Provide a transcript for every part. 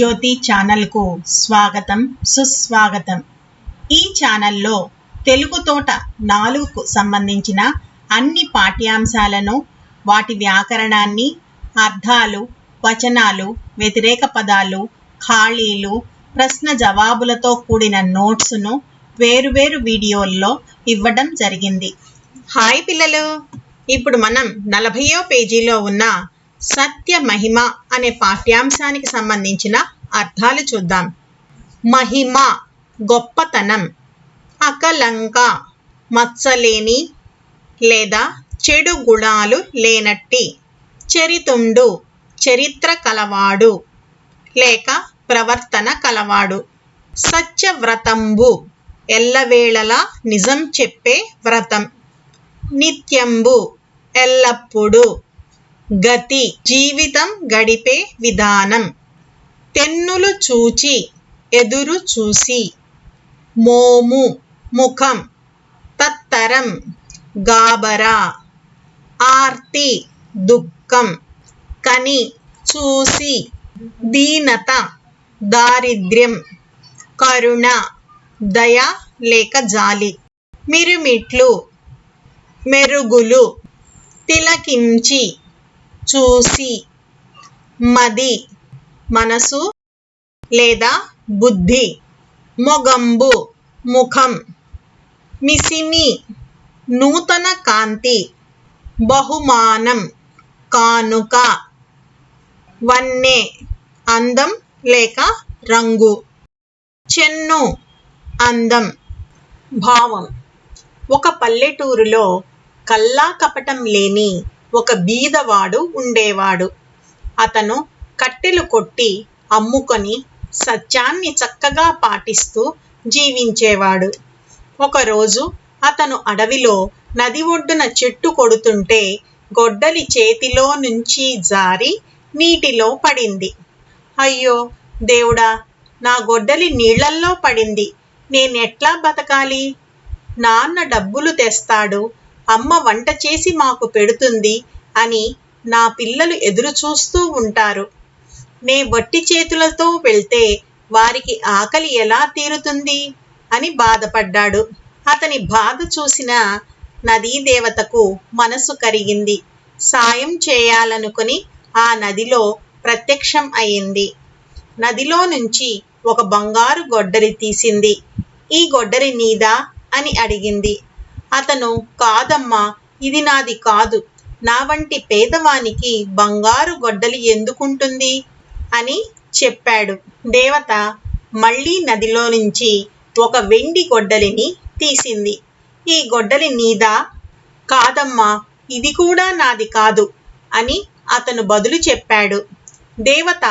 జ్యోతి ఛానల్కు స్వాగతం సుస్వాగతం. ఈ ఛానల్లో తెలుగు తోట నాలుగుకు సంబంధించిన అన్ని పాఠ్యాంశాలను వాటి వ్యాకరణాన్ని అర్థాలు వచనాలు వ్యతిరేక పదాలు ఖాళీలు ప్రశ్న జవాబులతో కూడిన నోట్స్ను వేరువేరు వీడియోల్లో ఇవ్వడం జరిగింది. హాయ్ పిల్లలు! ఇప్పుడు మనం నలభయో పేజీలో ఉన్న సత్య మహిమ అనే పాఠ్యాంశానికి సంబంధించిన అర్థాలు చూద్దాం. మహిమ గొప్పతనం అకలంక మచ్చలేని లేదా చెడు గుణాలు లేనట్టి చరితుండు చరిత్ర కలవాడు లేక ప్రవర్తన కలవాడు సత్యవ్రతంబు ఎల్లవేళలా నిజం చెప్పే వ్రతం నిత్యంబు ఎల్లప్పుడూ గతి జీవితం గడిపే విధానం. తెన్నులు చూచి ఎదురు చూసి. మోము ముఖం. తత్తరం గాబరా. ఆర్తి దుఃఖం. కని చూసి. దీనత దారిద్ర్యం. కరుణ దయ లేక జాలి. మిరుమిట్లు. మెరుగులు. తిలకించి. చూసి మది మనసు లేదా బుద్ధి మొగంబు ముఖం మిసిమి నూతన కాంతి బహుమానం కానుక వన్నె అందం లేక రంగు చెన్ను అందం భావం. ఒక పల్లెటూరులో కల్లా కపటం లేని ఒక బీదవాడు ఉండేవాడు. అతను కట్టెలు కొట్టి అమ్ముకొని సత్యాన్ని చక్కగా పాటిస్తూ జీవించేవాడు. ఒకరోజు అతను అడవిలో నది ఒడ్డున చెట్టు కొడుతుంటే గొడ్డలి చేతిలో నుంచి జారి నీటిలో పడింది. అయ్యో దేవుడా నా గొడ్డలి నీళ్ళల్లో పడింది. నేనెట్లా బతకాలి? నాన్న డబ్బులు తెస్తాడు. అమ్మ వంట చేసి మాకు పెడుతుంది అని నా పిల్లలు ఎదురు చూస్తూ ఉంటారు. నే వట్టి చేతులతో వెళ్తే వారికి ఆకలి ఎలా తీరుతుంది అని బాధపడ్డాడు. అతని బాధ చూసిన నదీ దేవతకు మనసు కరిగింది. సాయం చేయాలనుకుని ఆ నదిలో ప్రత్యక్షం అయింది. నదిలో నుంచి ఒక బంగారు గొడ్డలి తీసింది. ఈ గొడ్డలి నీదా? అని అడిగింది. అతను కాదమ్మా ఇది నాది కాదు. నా వంటి పేదవానికి బంగారు గొడ్డలి ఎందుకుంటుంది? అని చెప్పాడు. దేవత మళ్ళీ నదిలో నుంచి ఒక వెండి గొడ్డలిని తీసింది. ఈ గొడ్డలి నీదా? కాదమ్మా ఇది కూడా నాది కాదు అని అతను బదులు చెప్పాడు. దేవత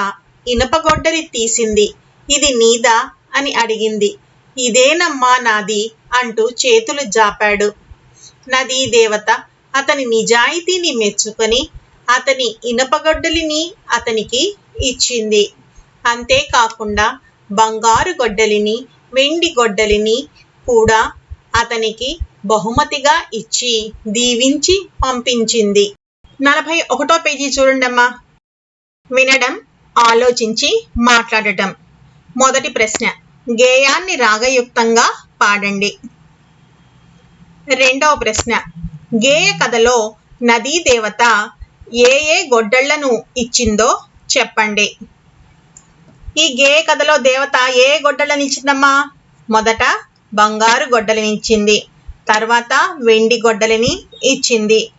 ఇనప గొడ్డలి తీసింది. ఇది నీదా? అని అడిగింది. ఇదేనమ్మా నాది అంటూ చేతులు జాపాడు. నదీ దేవత అతని నిజాయితీని మెచ్చుకొని అతని ఇనపగొడ్డలిని అతనికి ఇచ్చింది. అంతేకాకుండా బంగారు గొడ్డలిని వెండి గొడ్డలిని కూడా అతనికి బహుమతిగా ఇచ్చి దీవించి పంపించింది. నలభై ఒకటో పేజీ చూడండమ్మా వినడం ఆలోచించి మాట్లాడటం. మొదటి ప్రశ్న. గేయాన్ని రాగయుక్తంగా పాడండి. రెండవ ప్రశ్న. గేయ కథలో నదీ దేవత ఏ ఏ గొడ్డళ్ళను ఇచ్చిందో చెప్పండి. ఈ గేయ కథలో దేవత ఏ గొడ్డలను ఇచ్చిందమ్మా? మొదట బంగారు గొడ్డలిని ఇచ్చింది. తర్వాత వెండి గొడ్డలిని ఇచ్చింది.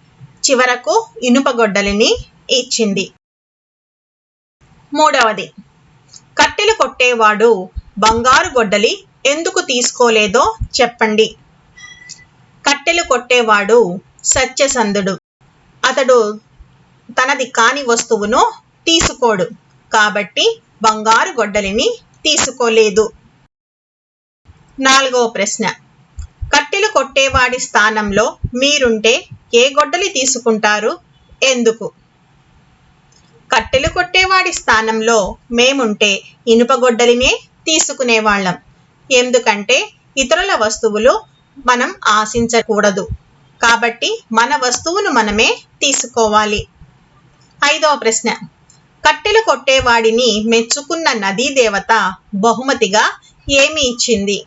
చివరకు ఇనుప గొడ్డలిని ఇచ్చింది. మూడవది. కట్టెలు కొట్టేవాడు బంగారు గొడ్డలి ఎందుకు తీసుకోలేదో చెప్పండి. కట్టెలు కొట్టేవాడు సత్యసంధుడు. అతడు తనది కాని వస్తువును తీసుకోడు. కాబట్టి బంగారు గొడ్డలిని తీసుకోలేదు. నాలుగవ ప్రశ్న. కట్టెలు కొట్టేవాడి స్థానంలో మీరుంటే ఏ గొడ్డలి తీసుకుంటారు? ఎందుకు? కట్టెలు కొట్టేవాడి స్థానంలో మేముంటే ఇనుప గొడ్డలినే తీసుకునేవాళ్ళం. ఎందుకంటే ఇతరుల వస్తువులు మనం ఆశించకూడదు. కాబట్టి మన వస్తువును మనమే తీసుకోవాలి. ఐదవ ప్రశ్న. కట్టెలు కొట్టేవాడిని మెచ్చుకున్న నదీ దేవత బహుమతిగా ఏమి ఇచ్చింది?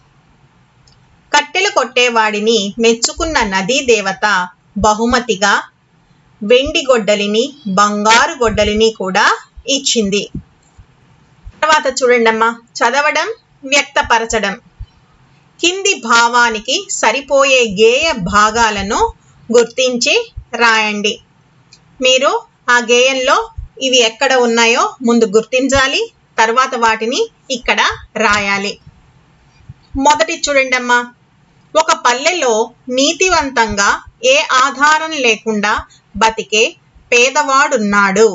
కట్టెలు కొట్టేవాడిని మెచ్చుకున్న నదీ దేవత బహుమతిగా వెండి గొడ్డలిని బంగారు గొడ్డలిని కూడా ఇచ్చింది. తర్వాత చూడండమ్మా. చదవడం వ్యక్తపరచడం. కింది భావానికి సరిపోయే గేయ భాగాలను గుర్తించి రాయండి. మీరు ఆ గేయంలో ఇవి ఎక్కడ ఉన్నాయో ముందు గుర్తించాలి తర్వాత వాటిని ఇక్కడ రాయాలి. మొదటి చూడండమ్మా. ఒక పల్లెలో నీతివంతంగా ఏ ఆధారం లేకుండా బతికే పేదవాడున్నాడు.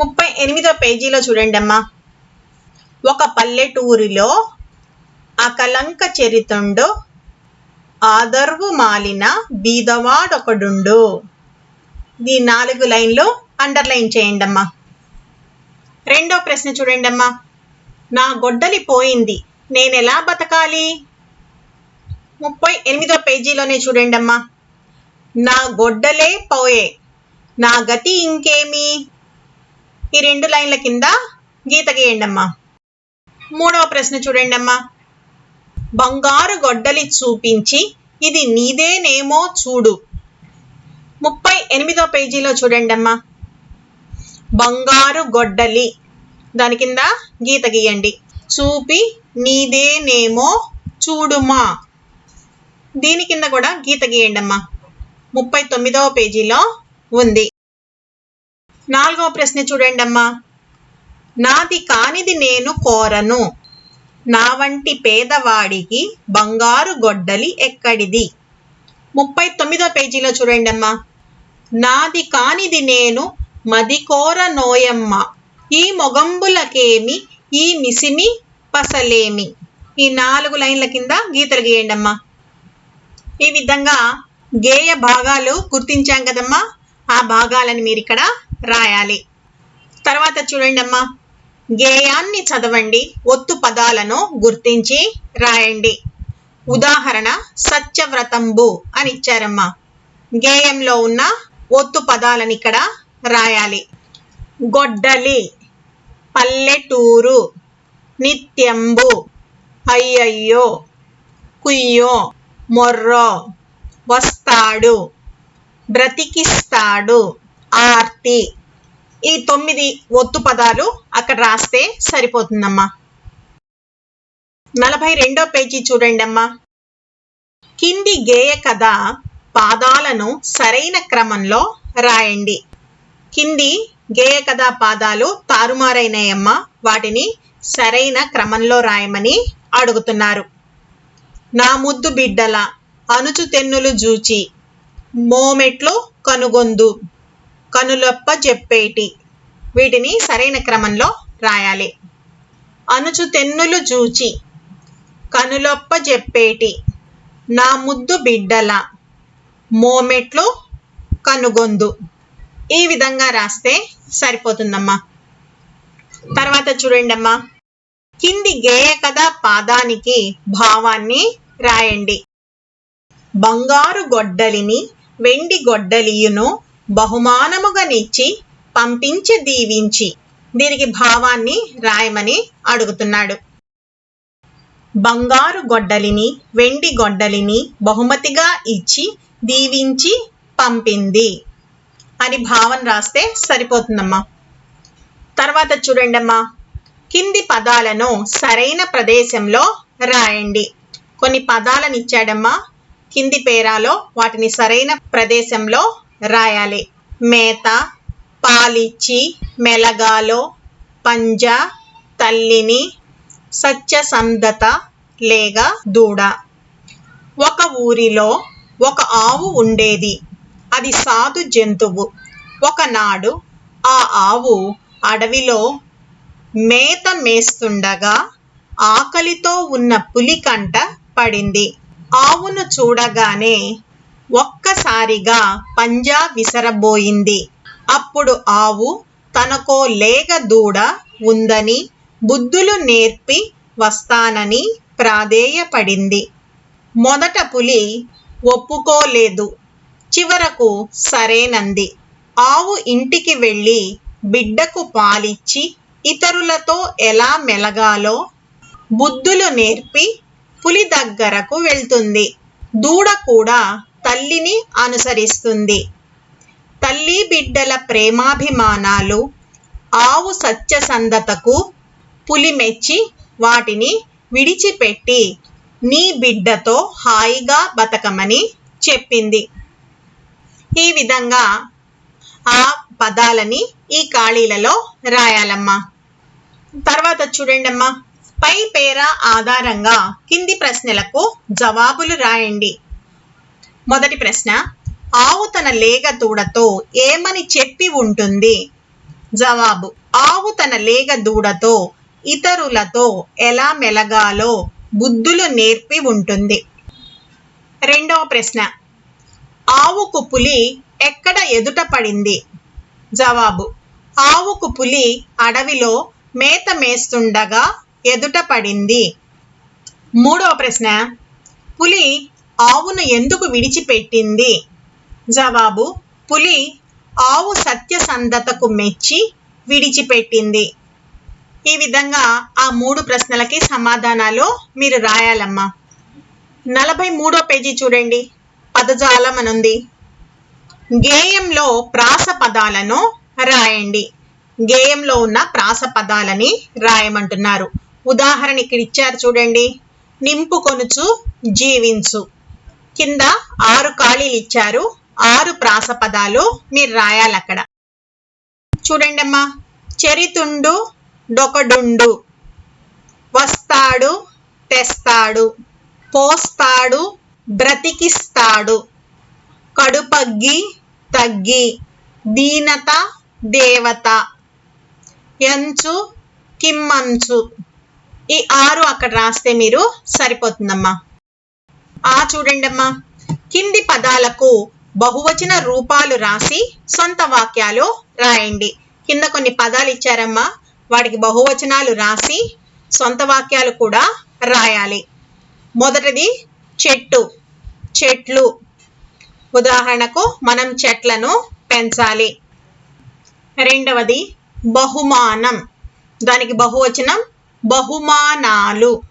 ముప్పై ఎనిమిదో పేజీలో చూడండమ్మా ఒక పల్లెటూరిలో అకలంక చరితుండు ఆదర్వు మాలిన బీదవాడొకడుండు. ఈ నాలుగు లైన్లు అండర్లైన్ చేయండమ్మా రెండో ప్రశ్న చూడండమ్మా నా గొడ్డలి పోయింది నేను ఎలా బతకాలి? ముప్పై ఎనిమిదో పేజీలోనే చూడండమ్మా నా గొడ్డలే పోయే నా గతి ఇంకేమి? ఈ రెండు లైన్ల కింద గీత గీయండమ్మా మూడవ ప్రశ్న చూడండమ్మా. బంగారు గొడ్డలి చూపించి ఇది నీదేనేమో చూడు. ముప్పై ఎనిమిదో పేజీలో చూడండమ్మా. బంగారు గొడ్డలి. దాని కింద గీత గీయండి. చూపి నీదేనేమో చూడుమా. దీని కింద కూడా గీత గీయండి అమ్మా ముప్పై తొమ్మిదవ పేజీలో ఉంది. నాలుగవ ప్రశ్న చూడండి అమ్మా నాది కానిది నేను కోరను. నా వంటి పేదవాడికి బంగారు గొడ్డలి ఎక్కడిది? ముప్పై తొమ్మిదో పేజీలో చూడండి అమ్మా నాది కానిది నేను మదికోర నోయమ్మ. ఈ మొగంబులకేమి ఈ మిసిమి పసలేమి? ఈ నాలుగు లైన్ల కింద గీతలు గీయండి అమ్మా ఈ విధంగా గేయ భాగాలు గుర్తించాం కదమ్మా. ఆ భాగాలను మీరు ఇక్కడ రాయాలి. తర్వాత చూడండి అమ్మా గేయాన్ని చదవండి ఒత్తు పదాలను గుర్తించి రాయండి. ఉదాహరణ సత్యవ్రతంబు అని ఇచ్చారమ్మా. గేయంలో ఉన్న ఒత్తు పదాలను ఇక్కడ రాయాలి. గొడ్డలి పల్లెటూరు నిత్యంబు అయ్యయ్యో కుయ్యో మొర్రో వస్తాడు బ్రతికిస్తాడు ఆర్తి. ఈ తొమ్మిది ఒత్తు పదాలు అక్కడ రాస్తే సరిపోతుందమ్మా. నలభై రెండో పేజీ చూడండి అమ్మా కింది గేయ కథ పాదాలను సరైన క్రమంలో రాయండి. కింది గేయ కథ పాదాలు తారుమారైనాయమ్మా. వాటిని సరైన క్రమంలో రాయమని అడుగుతున్నారు. నా ముద్దు బిడ్డల అనుచు తెన్నులు జూచి మోమెట్లు కనుగొందు. కనులొప్ప చెప్పేటి వీటిని సరైన క్రమంలో రాయాలి. అనుచు తెన్నులు జూచి కనులొప్ప చెప్పేటి నా ముద్దు బిడ్డల మోమెట్లు కనుగొందు. ఈ విధంగా రాస్తే సరిపోతుందమ్మా. తర్వాత చూడండి అమ్మా కింది గేయ కథ పాదానికి భావాన్ని రాయండి. బంగారు గొడ్డలిని వెండి గొడ్డలియును బహుమానముగా నిచ్చి పంపించి దీవించి దీనికి భావాన్ని రాయమని అడుగుతున్నాడు. బంగారు గొడ్డలిని వెండి గొడ్డలిని బహుమతిగా ఇచ్చి దీవించి పంపింది. అని భావం రాస్తే సరిపోతుందమ్మా. తర్వాత చూడండమ్మా. కింది పదాలను సరైన ప్రదేశంలో రాయండి. కొన్ని పదాలను ఇచ్చాడమ్మా. కింది పేరాలో వాటిని సరైన ప్రదేశంలో రాయాలి. మేత పాలిచ్చి మెలగాలో పంజ తల్లిని సత్యసంధత లేక దూడ. ఒక ఊరిలో ఒక ఆవు ఉండేది. అది సాధు జంతువు. ఒకనాడు ఆ ఆవు అడవిలో మేత మేస్తుండగా ఆకలితో ఉన్న పులి కంట పడింది. ఆవును చూడగానే ఒక్కసారిగా పంజా విసరబోయింది. అప్పుడు ఆవు తనకో లేగ దూడ ఉందని బుద్ధులు నేర్పి వస్తానని ప్రాధేయపడింది. మొదట పులి ఒప్పుకోలేదు. చివరకు సరేనంది. ఆవు ఇంటికి వెళ్ళి బిడ్డకు పాలిచ్చి ఇతరులతో ఎలా మెలగాలో బుద్ధులు నేర్పి పులి దగ్గరకు వెళ్తుంది. దూడ కూడా తల్లిని అనుసరిస్తుంది. తల్లి బిడ్డల ప్రేమాభిమానాలు ఆవు సత్యసంధతకు పులి మెచ్చి వాటిని విడిచిపెట్టి నీ బిడ్డతో హాయిగా బతకమని చెప్పింది. ఈ విధంగా ఆ పదాలని ఈ ఖాళీలలో రాయాలమ్మా. తర్వాత చూడండమ్మా. పై పేర ఆధారంగా కింది ప్రశ్నలకు జవాబులు రాయండి. మొదటి ప్రశ్న ఆవు తన లేగ దూడతో ఏమని చెప్పి ఉంటుంది? జవాబు ఆవు తన లేగ దూడతో ఇతరులతో ఎలా మెలగాలో బుద్ధులు నేర్పి ఉంటుంది. రెండవ ప్రశ్న ఆవుకు పులి ఎక్కడ ఎదుట పడింది? జవాబు ఆవుకు పులి అడవిలో మేత మేస్తుండగా ఎదుట పడింది. మూడవ ప్రశ్న పులి ఆవును ఎందుకు విడిచిపెట్టింది? జవాబు పులి ఆవు సత్యసంధతకు మెచ్చి విడిచిపెట్టింది. ఈ విధంగా ఆ మూడు ప్రశ్నలకి సమాధానాలు మీరు రాయాలమ్మా. నలభై మూడో పేజీ చూడండి. పదజాలం అనుంది గేయంలో ప్రాస పదాలను రాయండి. గేయంలో ఉన్న ప్రాస పదాలని రాయమంటున్నారు. ఉదాహరణ ఇక్కడ ఇచ్చారు చూడండి. నింపు కొనుచు జీవించు. కింద ఆరు ఖాళీలు ఇచ్చారు. ఆరు ప్రాస పదాలు మీరు రాయాలి అక్కడ. చూడండి అమ్మా. చెరితుండు డొకడుండు. వస్తాడు తెస్తాడు. పోస్తాడు బ్రతికిస్తాడు. కడుపగ్గి తగ్గి. దీనత దేవత. ఎంచు కిమ్మంచు. ఈ ఆరు అక్కడ రాస్తే మీరు సరిపోతుందమ్మా. ఆ చూడండమ్మా. కింది పదాలకు బహువచన రూపాలు రాసి సొంత వాక్యాలు రాయండి. కింద కొన్ని పదాలు ఇచ్చారమ్మా. వాటికి బహువచనాలు రాసి సొంత వాక్యాలు కూడా రాయాలి. మొదటిది చెట్టు చెట్లు. ఉదాహరణకు మనం చెట్లను పెంచాలి. రెండవది బహుమానం. దానికి బహువచనం బహుమానాలు.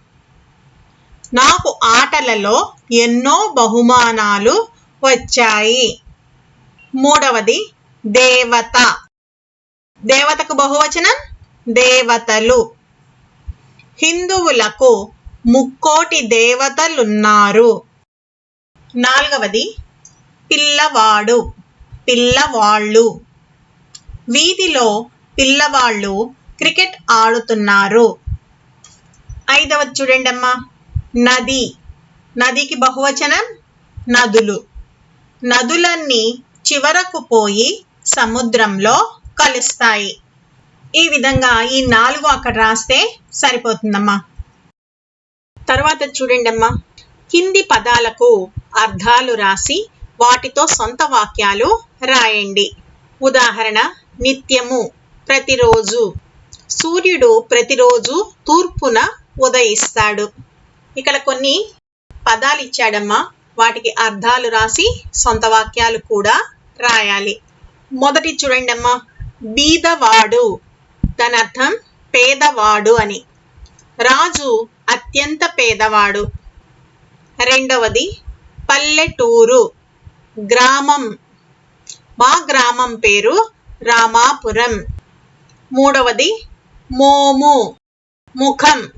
నాకు ఆటలలో ఎన్నో బహుమానాలు వచ్చాయి. మూడవది దేవత. దేవతకు బహువచనం దేవతలు. హిందువులకు ముక్కోటి దేవతలున్నారు. నాలుగవది పిల్లవాడు. పిల్లవాళ్ళు. వీధిలో పిల్లవాళ్ళు క్రికెట్ ఆడుతున్నారు. ఐదవది చూడండి అమ్మా నది. నదికి బహువచనం నదులు. నదులన్నీ చివరకు పోయి సముద్రంలో కలుస్తాయి. ఈ విధంగా ఈ నాలుగు అక్కడ రాస్తే సరిపోతుందమ్మా. తర్వాత చూడండి అమ్మా కింది పదాలకు అర్థాలు రాసి వాటితో సొంత వాక్యాలు రాయండి. ఉదాహరణ నిత్యము ప్రతిరోజు. సూర్యుడు ప్రతిరోజు తూర్పున ఉదయిస్తాడు. ఇక్కడ కొన్ని పదాలు ఇచ్చాడమ్మా. వాటికి అర్థాలు రాసి సొంత వాక్యాలు కూడా రాయాలి. మొదటి చూడండి అమ్మా బీదవాడు దాని అర్థం పేదవాడు అని. రాజు అత్యంత పేదవాడు. రెండవది పల్లెటూరు గ్రామం. మా గ్రామం పేరు రామాపురం. మూడవది మోము ముఖం.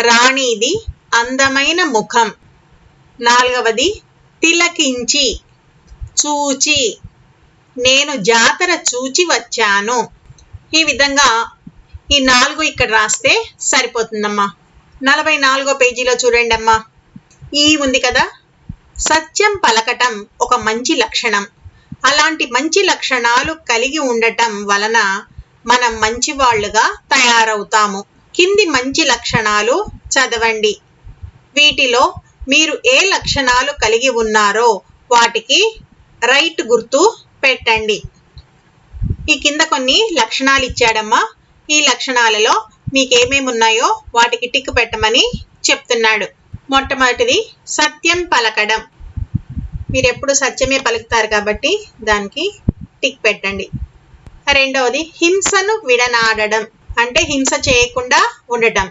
రాణిది అందమైన ముఖం. నాలుగవది తిలకించి చూచి. నేను జాతర చూచి వచ్చాను. ఈ విధంగా ఈ నాలుగు ఇక్కడ రాస్తే సరిపోతుందమ్మా. నలభై నాలుగో పేజీలో చూడండి అమ్మా. ఈ ఉంది కదా సత్యం పలకటం ఒక మంచి లక్షణం. అలాంటి మంచి లక్షణాలు కలిగి ఉండటం వలన మనం మంచివాళ్ళుగా తయారవుతాము. కింది మంచి లక్షణాలు చదవండి. వీటిలో మీరు ఏ లక్షణాలు కలిగి ఉన్నారో వాటికి రైట్ గుర్తు పెట్టండి. ఈ కింద కొన్ని లక్షణాలు ఇచ్చాడమ్మా. ఈ లక్షణాలలో మీకు ఏమేమి ఉన్నాయో వాటికి టిక్ పెట్టమని చెప్తున్నాడు. మొట్టమొదటిది సత్యం పలకడం. మీరు ఎప్పుడు సత్యమే పలుకుతారు కాబట్టి దానికి టిక్ పెట్టండి. రెండవది హింసను విడనాడడం. అంటే హింస చేయకుండా ఉండటం.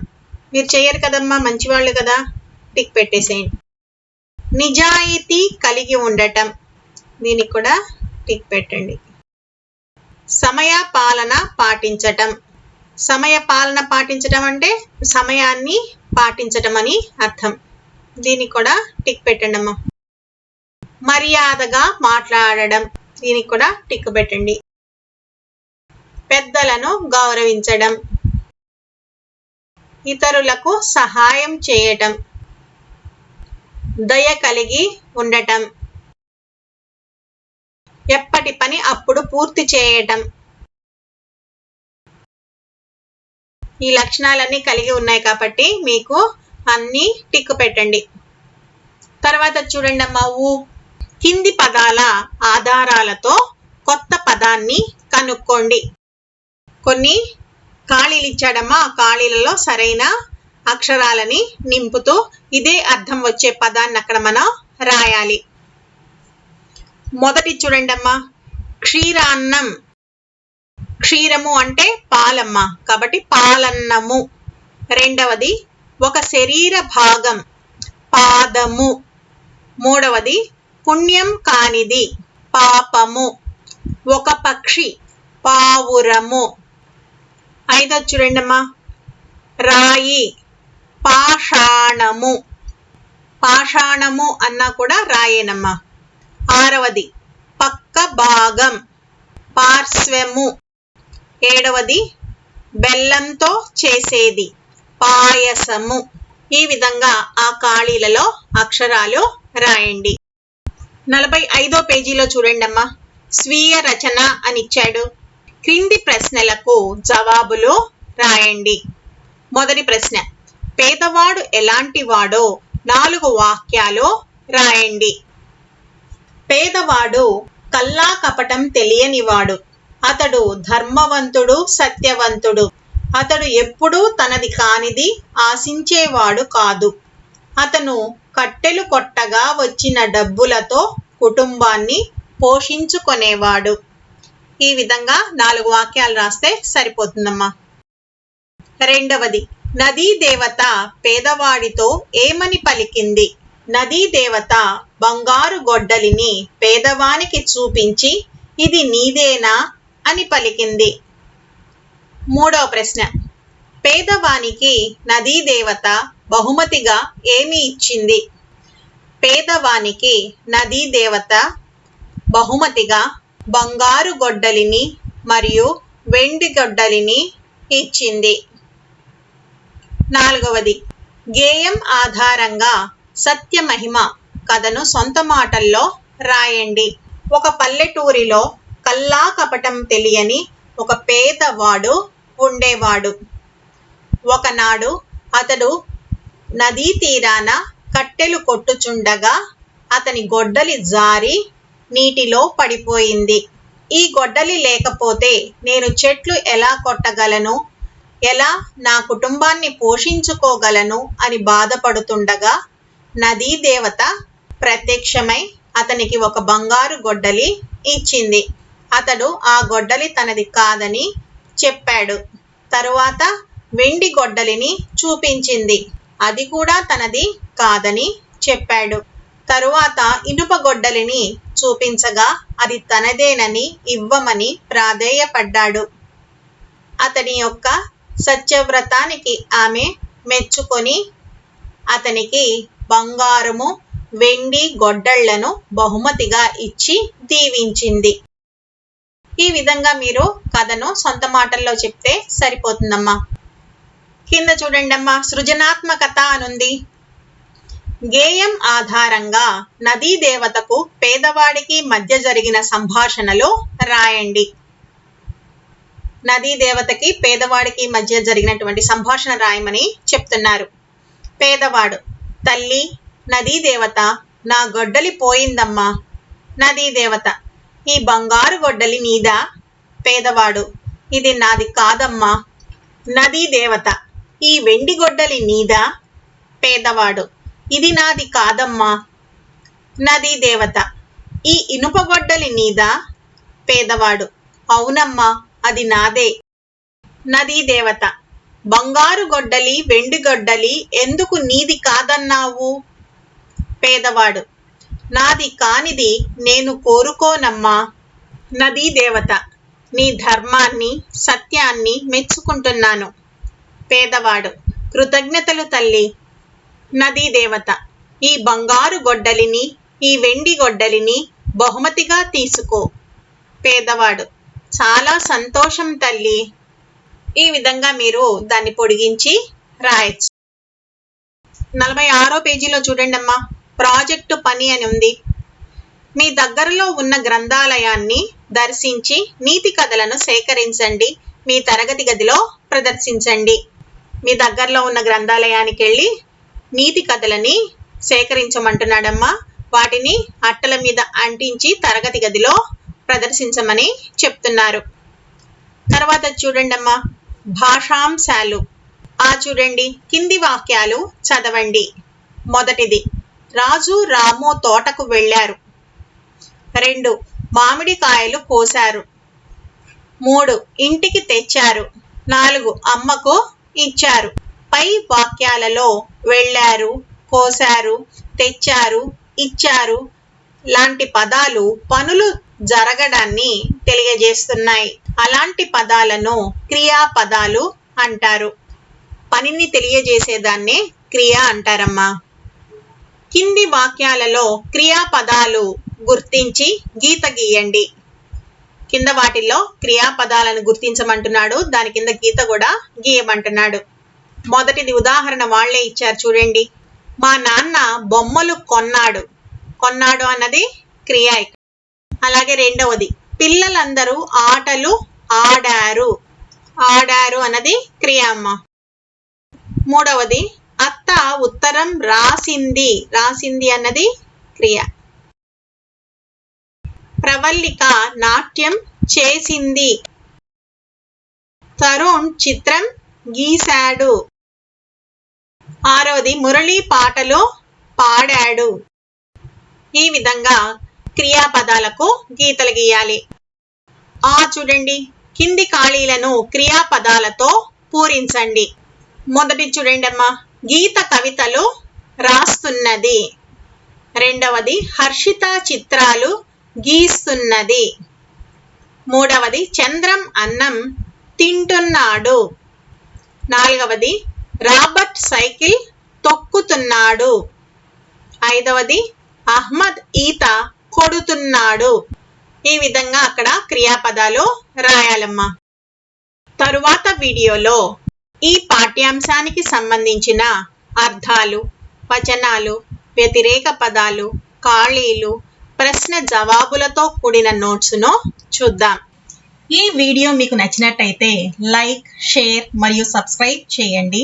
మీరు చేయరు కదమ్మా మంచివాళ్ళు కదా. టిక్ పెట్టేసేయండి. నిజాయితీ కలిగి ఉండటం. దీనికి కూడా టిక్ పెట్టండి. సమయ పాలన పాటించటం. సమయ పాలన పాటించటం అంటే సమయాన్ని పాటించటం అని అర్థం. దీనికి కూడా టిక్ పెట్టండి అమ్మ మర్యాదగా మాట్లాడడం. దీనికి కూడా టిక్ పెట్టండి. పెద్దలను గౌరవించడం. ఇతరులకు సహాయం చేయటం. దయ కలిగి ఉండటం. ఎప్పటి పని అప్పుడు పూర్తి చేయటం. ఈ లక్షణాలన్నీ కలిగి ఉన్నాయి కాబట్టి మీకు అన్నీ టిక్ పెట్టండి. తర్వాత చూడండి అమ్మా ఊ. కింది పదాల ఆధారాలతో కొత్త పదాన్ని కనుక్కోండి. కొన్ని ఖాళీలు ఇచ్చాడమ్మా. ఆ ఖాళీలలో సరైన అక్షరాలని నింపుతూ ఇదే అర్థం వచ్చే పదాన్ని అక్కడ మనం రాయాలి. మొదటి చూడండి అమ్మా క్షీరాన్నం. క్షీరము అంటే పాలమ్మ. కాబట్టి పాలన్నము. రెండవది ఒక శరీర భాగం. పాదము. మూడవది పుణ్యం కానిది. పాపము. ఒక పక్షి. పావురము. ఐదో చూడండమ్మా. రాయి పాషాణము. పాషాణము అన్నా కూడా రాయేనమ్మా. ఆరవది పక్క భాగం పార్శ్వము. ఏడవది బెల్లంతో చేసేది పాయసము. ఈ విధంగా ఆ ఖాళీలలో అక్షరాలు రాయండి. నలభై ఐదో పేజీలో చూడండి అమ్మా స్వీయ రచన అని ఇచ్చాడు. క్రింది ప్రశ్నలకు జవాబులు రాయండి. మొదటి ప్రశ్న పేదవాడు ఎలాంటి వాడో నాలుగు వాక్యాలు రాయండి. పేదవాడు కల్లా కపటం తెలియనివాడు అతడు ధర్మవంతుడు సత్యవంతుడు. అతడు ఎప్పుడూ తనది కానిది ఆశించేవాడు కాదు. అతను కట్టెలు కొట్టగా వచ్చిన డబ్బులతో కుటుంబాన్ని పోషించుకునేవాడు. ఈ విధంగా నాలుగు వాక్యాలు రాస్తే సరిపోతుందమ్మా. రెండవది నదీ దేవత పేదవాడితో ఏమని పలికింది? నదీ దేవత బంగారు గొడ్డలిని పేదవానికి చూపించి ఇది నీదేనా అని పలికింది. మూడవ ప్రశ్న పేదవానికి నదీ దేవత బహుమతిగా ఏమి ఇచ్చింది? పేదవానికి నదీ దేవత బహుమతిగా బంగారు గొడ్డలిని మరియు వెండి గొడ్డలిని ఇచ్చింది. నాలుగవది గేయం ఆధారంగా సత్యమహిమ కథను సొంత మాటల్లో రాయండి. ఒక పల్లెటూరిలో కల్లా కపటం తెలియని ఒక పేదవాడు ఉండేవాడు. ఒకనాడు అతడు నదీ తీరాన కట్టెలు కొట్టుచుండగా అతని గొడ్డలి జారి నీటిలో పడిపోయింది. ఈ గొడ్డలి లేకపోతే నేను చెట్లు ఎలా కొట్టగలను? ఎలా నా కుటుంబాన్ని పోషించుకోగలను అని బాధపడుతుండగా నదీ దేవత ప్రత్యక్షమై అతనికి ఒక బంగారు గొడ్డలి ఇచ్చింది. అతడు ఆ గొడ్డలి తనది కాదని చెప్పాడు. తరువాత వెండి గొడ్డలిని చూపించింది. అది కూడా తనది కాదని చెప్పాడు. తరువాత ఇనుప గొడ్డలిని చూపించగా అది తనదేనని ఇవ్వమని ప్రాధేయపడ్డాడు. అతని యొక్క సత్యవ్రతానికి ఆమె మెచ్చుకొని అతనికి బంగారము వెండి గొడ్డళ్ళను బహుమతిగా ఇచ్చి దీవించింది. ఈ విధంగా మీరు కథను సొంత మాటల్లో చెప్తే సరిపోతుందమ్మా. కింద చూడండి అమ్మా సృజనాత్మకత అనుంది. గేయం ఆధారంగా నదీ దేవతకు పేదవాడికి మధ్య జరిగిన సంభాషణలో రాయండి. నదీ దేవతకి పేదవాడికి మధ్య జరిగినటువంటి సంభాషణ రాయమని చెప్తున్నారు. పేదవాడు తల్లి నదీ దేవత నా గొడ్డలి పోయిందమ్మా. నదీ దేవత ఈ బంగారు గొడ్డలి నీదా? పేదవాడు ఇది నాది కాదమ్మా. నదీ దేవత ఈ వెండి గొడ్డలి నీదా? పేదవాడు ఇది నాది కాదమ్మా. నదీ దేవత. ఈ ఇనుప గొడ్డలి నీదా పేదవాడు. అవునమ్మా అది నాదే. నదీ దేవత. బంగారు గొడ్డలి వెండి గొడ్డలి ఎందుకు నీది కాదన్నావు? పేదవాడు. నాది కానిది నేను కోరుకోనమ్మా. నదీ దేవత నీ ధర్మాన్ని సత్యాన్ని మెచ్చుకుంటున్నాను. పేదవాడు. కృతజ్ఞతలు తల్లి. నదీ దేవత. ఈ బంగారు గొడ్డలిని ఈ వెండి గొడ్డలిని బహుమతిగా తీసుకో. పేదవాడు. చాలా సంతోషం తల్లి. ఈ విధంగా మీరు దాన్ని పొడిగించి రాయచ్చు. నలభై ఆరో పేజీలో చూడండి అమ్మా. ప్రాజెక్టు పని అని ఉంది. మీ దగ్గరలో ఉన్న గ్రంథాలయాన్ని దర్శించి నీతి కథలను సేకరించండి. మీ తరగతి గదిలో ప్రదర్శించండి. మీ దగ్గరలో ఉన్న గ్రంథాలయానికి వెళ్ళి నీతి కథలని సేకరించమంటున్నాడమ్మా. వాటిని అట్టల మీద అంటించి తరగతి గదిలో ప్రదర్శించమని చెప్తున్నారు. తర్వాత చూడండమ్మా. భాషాంశాలు ఆ చూడండి కింది వాక్యాలు చదవండి. మొదటిది రాజు రాము తోటకు వెళ్ళారు. రెండు మామిడికాయలు కోశారు. మూడు ఇంటికి తెచ్చారు. నాలుగు అమ్మకు ఇచ్చారు. పై వాక్యాలలో వెళ్ళారు కోశారు తెచ్చారు ఇచ్చారు లాంటి పదాలు పనులు జరగడాన్ని తెలియజేస్తున్నాయి. అలాంటి పదాలను క్రియాపదాలు అంటారు. పనిని తెలియజేసేదాన్నే క్రియ అంటారమ్మా. కింది వాక్యాలలో క్రియాపదాలు గుర్తించి గీత గీయండి. కింద వాటిల్లో క్రియాపదాలను గుర్తించమంటున్నాడు దాని కింద గీత కూడా గీయమంటున్నాడు. మొదటిది ఉదాహరణ వాళ్ళే ఇచ్చారు చూడండి. మా నాన్న బొమ్మలు కొన్నాడు. కొన్నాడు అన్నది క్రియ ఇక్కడ. అలాగే రెండవది పిల్లలందరూ ఆటలు ఆడారు. ఆడారు అన్నది క్రియ అమ్మ మూడవది అత్త ఉత్తరం రాసింది. రాసింది అన్నది క్రియ. ప్రవల్లిక నాట్యం చేసింది. తరుణ్ చిత్రం గీశాడు. ఆరవది మురళి పాటలు పాడాడు. ఈ విధంగా క్రియాపదాలకు గీతలు గీయాలి. ఆ చూడండి కింది ఖాళీలను క్రియాపదాలతో పూరించండి. మొదటి చూడండి అమ్మా గీత కవితలు రాస్తున్నది. రెండవది హర్షిత చిత్రాలు గీస్తున్నది. మూడవది చంద్రం అన్నం తింటున్నాడు. నాలుగవది రాబర్ట్ సైకిల్ తొక్కుతున్నాడు. ఐదవది అహ్మద్ ఈత కొడుతున్నాడు. ఈ విధంగా అక్కడ క్రియాపదాలు రాయాలమ్మా. తరువాత వీడియోలో ఈ పాఠ్యాంశానికి సంబంధించిన అర్థాలు వచనాలు వ్యతిరేక పదాలు ఖాళీలు ప్రశ్న జవాబులతో కూడిన నోట్స్ను చూద్దాం. ఈ వీడియో మీకు నచ్చినట్టయితే లైక్ షేర్ మరియు సబ్స్క్రైబ్ చేయండి.